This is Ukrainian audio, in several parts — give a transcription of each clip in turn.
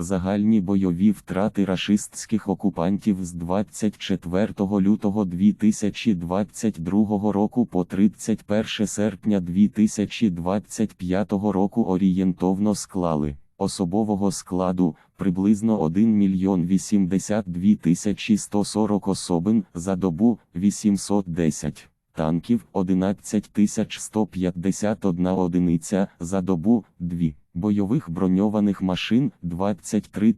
Загальні бойові втрати рашистських окупантів з 24 лютого 2022 року по 31 серпня 2025 року орієнтовно склали особового складу приблизно 1 мільйон 82 тисячі 140 особин за добу 810 танків 11 151 одиниця за добу 2, бойових броньованих машин 23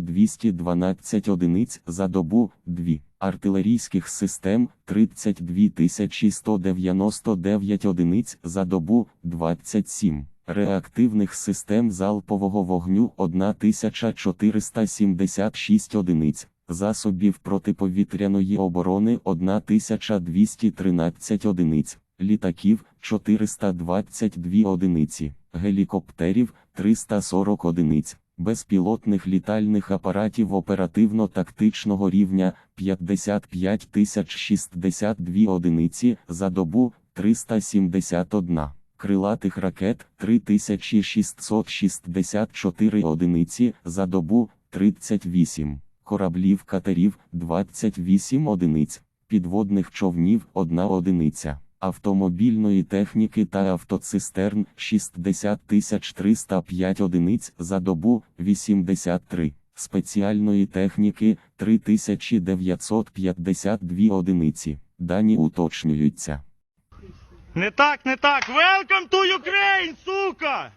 212 одиниць за добу 2, артилерійських систем 32 199 одиниць за добу 27. Реактивних систем залпового вогню 1476 одиниць, засобів протиповітряної оборони 1213 одиниць, літаків 422 одиниці, гелікоптерів 340 одиниць, безпілотних літальних апаратів оперативно-тактичного рівня 55 062 одиниці за добу 371. Крилатих ракет 3664 одиниці за добу 38, кораблів катерів 28 одиниць, підводних човнів 1 одиниця, автомобільної техніки та автоцистерн 60 305 одиниць за добу 83, спеціальної техніки 3952 одиниці. Дані уточнюються. Не так, не так. Welcome to Ukraine, сука!